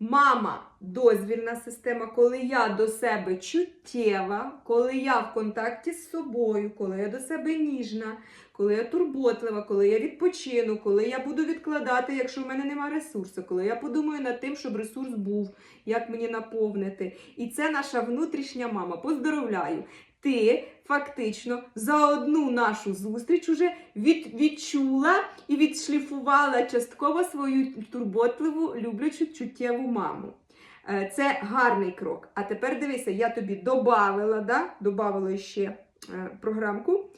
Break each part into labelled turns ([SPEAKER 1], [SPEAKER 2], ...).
[SPEAKER 1] Мама дозвільна система, коли я до себе чуттєва, коли я в контакті з собою, коли я до себе ніжна, коли я турботлива, коли я відпочину, коли я буду відкладати, якщо в мене немає ресурсу, коли я подумаю над тим, щоб ресурс був, як мені наповнити. І це наша внутрішня мама. Поздоровляю! Ти фактично за одну нашу зустріч уже від, відчула і відшліфувала частково свою турботливу, люблячу, чуттєву маму. Е, Це гарний крок. А тепер дивися, я тобі добавила, да? добавила ще е, програмку,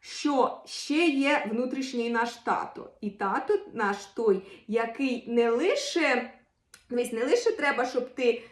[SPEAKER 1] що ще є внутрішній наш тато. І тато наш той, який не лише, дивись, не лише треба, щоб ти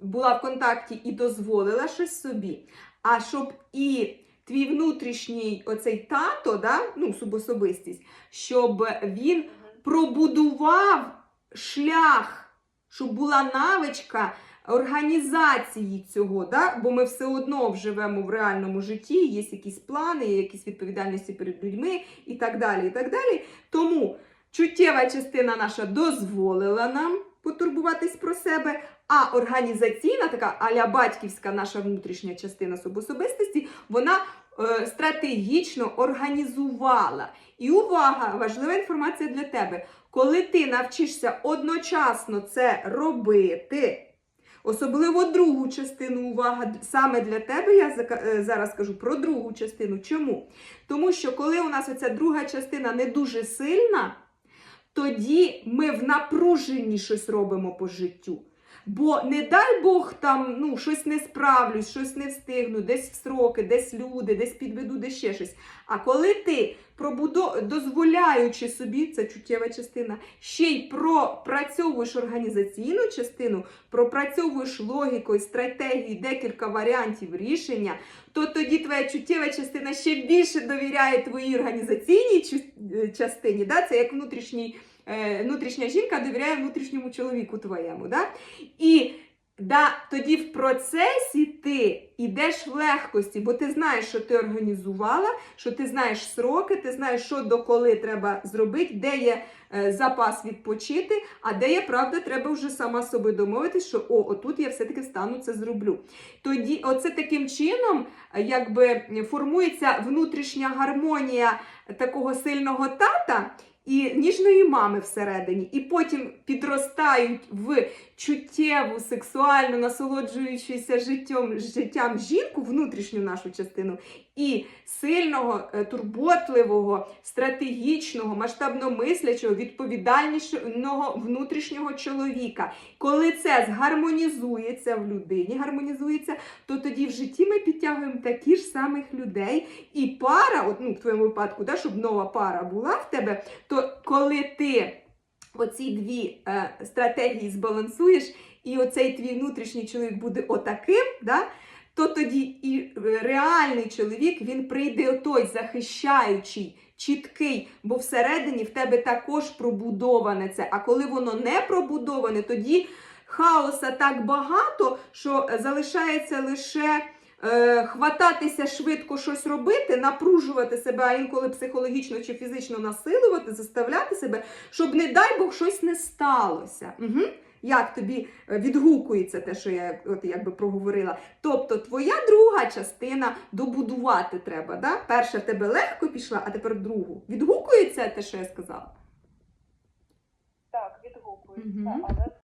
[SPEAKER 1] була в контакті і дозволила щось собі, а щоб і твій внутрішній оцей тато, да? ну, субособистість, щоб він пробудував шлях, щоб була навичка організації цього, да? бо ми все одно живемо в реальному житті, є якісь плани, є якісь відповідальності перед людьми і так далі. і так далі. Тому чуттєва частина наша дозволила нам потурбуватись про себе, а організаційна, така аля батьківська наша внутрішня частина субособистості, вона е, стратегічно організувала. І увага, важлива інформація для тебе. Коли ти навчишся одночасно це робити, особливо другу частину увага, саме для тебе я е, зараз кажу про другу частину. Чому? Тому що коли у нас оця друга частина не дуже сильна, тоді ми в напруженні щось робимо по життю. Бо не дай Бог там ну, щось не справлюсь, щось не встигну, десь в сроки, десь люди, десь підведу, десь ще щось. А коли ти дозволяючи собі, це чуттєва частина, ще й пропрацьовуєш організаційну частину, пропрацьовуєш логіку і стратегію, декілька варіантів рішення, то тоді твоя чуттєва частина ще більше довіряє твоїй організаційній е, частині. Да? Це як внутрішній, внутрішня жінка довіряє внутрішньому чоловіку твоєму. Да? І да, тоді в процесі ти йдеш в легкості, бо ти знаєш, що ти організувала, що ти знаєш сроки, ти знаєш, що до коли треба зробити, де є е, запас відпочити, а де є правда, треба вже сама з собою домовитись, що о, отут я все-таки встану це зроблю. Тоді, оце таким чином, е, якби формується внутрішня гармонія такого сильного тата. І ніжної мами всередині, і потім підростають в чуттєву, сексуально насолоджуючуся життям, життям жінку, внутрішню нашу частину, і сильного, е, турботливого, стратегічного, масштабно мислячого, відповідальнішого внутрішнього чоловіка. Коли це згармонізується в людині, гармонізується, то тоді в житті ми підтягуємо такі ж самих людей. І пара, от, ну, в твоєму випадку, да, щоб нова пара була в тебе, то коли ти оці дві е, стратегії збалансуєш, і оцей твій внутрішній чоловік буде отаким, да, то тоді і е, реальний чоловік він прийде той захищаючий, чіткий, бо всередині в тебе також пробудоване це. А коли воно не пробудоване, тоді хаоса так багато, що залишається лише. Е, Хвататися швидко щось робити, напружувати себе, а інколи психологічно чи фізично насилувати, заставляти себе, щоб, не дай Бог, щось не сталося. Угу. Як тобі е, відгукується те, що я от якби проговорила? Тобто, твоя друга частина добудувати треба. Да? Перша в тебе легко пішла, а тепер другу. Відгукується те, що я сказала?
[SPEAKER 2] Так, відгукується, але